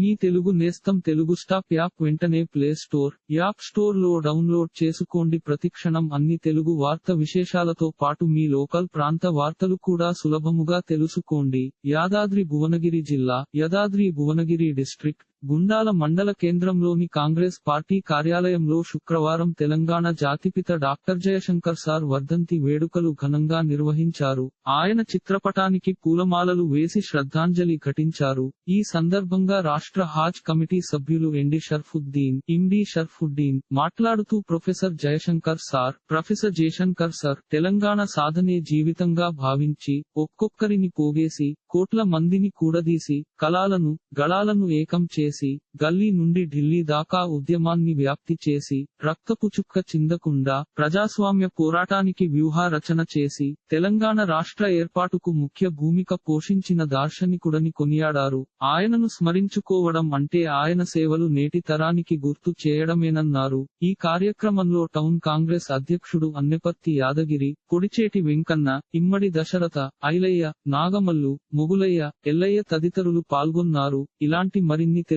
మీ తెలుగు నేస్తం Telugu stop app వెంటనే play store app స్టోర్లో డౌన్లోడ్ చేసుకోండి. ప్రతిక్షణం అన్ని తెలుగు వార్త విశేషాలతో పాటు మీ లోకల్ ప్రాంత వార్తలు కూడా సులభముగా తెలుసుకోండి. యాదాద్రి భువనగిరి జిల్లా యాదాద్రి భువనగిరి డిస్ట్రిక్ట్. గుండాల మండల కేంద్రంలోని కాంగ్రెస్ పార్టీ కార్యాలయంలో శుక్రవారం తెలంగాణ జాతిపిత డాక్టర్ జయశంకర్ సార్ వర్ధంతి వేడుకలు ఘనంగా నిర్వహించారు. ఆయన చిత్రపటానికి పూలమాలలు వేసి శ్రద్ధాంజలి ఘటించారు. ఈ సందర్భంగా రాష్ట్ర హాజ్ కమిటీ సభ్యులు ఎండి షర్ఫుద్దీన్ ఎండి షర్ఫుద్దీన్ మాట్లాడుతూ professor Jayashankar sir professor Jayashankar sir Telangana సాధనే జీవితంగా భావించి ఒక్కొక్కరిని పోగేసి కోట్ల మందిని కూడదీసి కళాలను గళాలను ఏకం చేసి గల్లీ నుండి ఢిల్లీ దాకా ఉద్యమాన్ని వ్యాప్తి చేసి రక్తపు చుక్క చిందకుండా ప్రజాస్వామ్య పోరాటానికి వ్యూహ రచన చేసి తెలంగాణ రాష్ట్ర ఏర్పాటుకు ముఖ్య భూమిక పోషించిన దార్శనికుడని కొనియాడారు. ఆయనను స్మరించుకోవడం అంటే ఆయన సేవలు నేటి తరానికి గుర్తు చేయడమేనన్నారు. ఈ కార్యక్రమంలో టౌన్ కాంగ్రెస్ అధ్యక్షుడు అన్నెపర్తి యాదగిరి కొడిచేటి వెంకన్న ఇమ్మడి దశరథ ఐలయ్య నాగమల్లు మొగులయ్య ఎల్లయ్య తదితరులు పాల్గొన్నారు. ఇలాంటి మరిన్ని